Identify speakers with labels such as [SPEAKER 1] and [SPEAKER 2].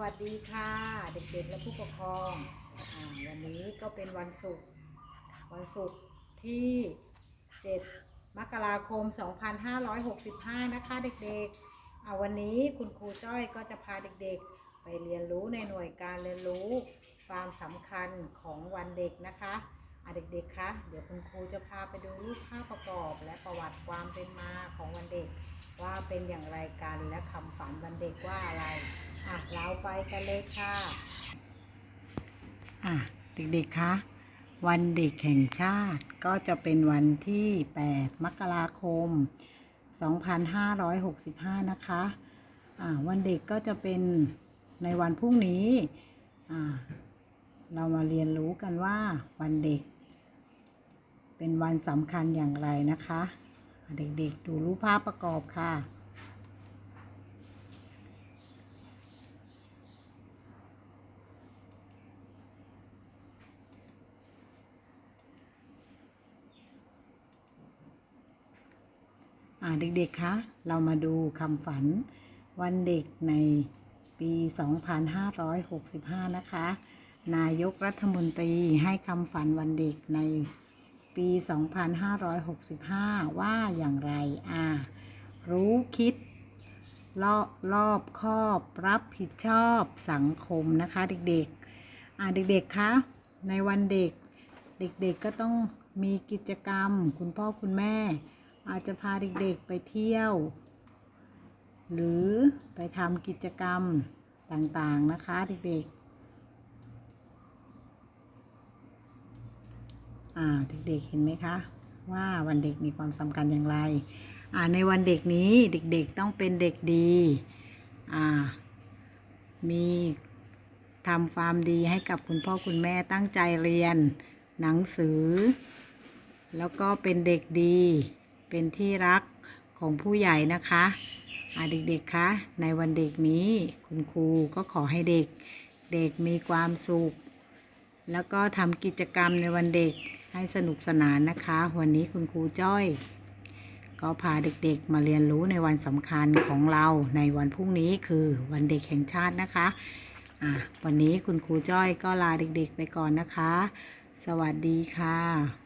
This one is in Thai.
[SPEAKER 1] วัสดีค่ะเด็กๆและผู้ปกครองอวันนี้ก็เป็นวันศุกร์วันศุกร์ที่ 7 มกราคม 2565 นะคะเด็กๆอ่าวันนี้คุณครูจ้อยก็จะพาเด็กๆ ไปเรียนรู้ในหน่วยการเรียนรู้ความสำคัญของวันเด็กนะคะอ่าเด็กๆ คะ เดี๋ยวคุณครูจะพาไปดูรูปภาพประกอบและประวัติความเป็นมาของวันเด็ก ว่าเป็นอย่างไรกันและคำฝันวันเด็กว่าอะไร อะเราไปกันเลยค่ะ อะเด็กๆคะวันเด็กแห่งชาติก็จะเป็นวันที่ 8 มกราคม 2565 นะคะอะวันเด็กก็จะเป็นในวันพรุ่งนี้ เรามาเรียนรู้กันว่าวันเด็ก เป็นวันสำคัญอย่างไรนะคะอะเด็กๆดูรูปภาพประกอบค่ะ เด็กๆ คะ เรามาดูคำฝันวันเด็กในปี 2565 นะคะ นายกรัฐมนตรีให้คำฝันวันเด็กในปี 2565 ว่าอย่างไร อ่า รู้คิดรอบรอบคอบรับผิดชอบสังคมนะคะ เด็กๆ อ่าเด็กๆ คะ ในวันเด็ก เด็กๆ ก็ต้องมีกิจกรรม คุณพ่อคุณแม่ อาจจะพาเด็กๆไปเที่ยว หรือไปทำกิจกรรมต่างๆนะคะเด็กๆอ่าเด็กๆเห็นไหมคะ ว่าวันเด็กมีความสำคัญอย่างไรอ่าในวันเด็กนี้เด็กๆต้องเป็นเด็กดีอ่ามีทำความดีให้กับคุณพ่อคุณแม่ตั้งใจเรียนหนังสือ แล้วก็เป็นเด็กดี เป็นที่รักของผู้ใหญ่นะคะอาเด็กๆคะ ในวันเด็กนี้คุณครูก็ขอให้เด็ก เด็กมีความสุข แล้วก็ทำกิจกรรมในวันเด็กให้สนุกสนานนะคะ วันนี้คุณครูจ้อย ก็พาเด็กๆมาเรียนรู้ในวันสำคัญของเราในวันพรุ่งนี้คือวันเด็กแห่งชาตินะคะะวันนี้คุณครูจ้อยก็ลาเด็กๆไปก่อนนะคะ สวัสดีค่ะ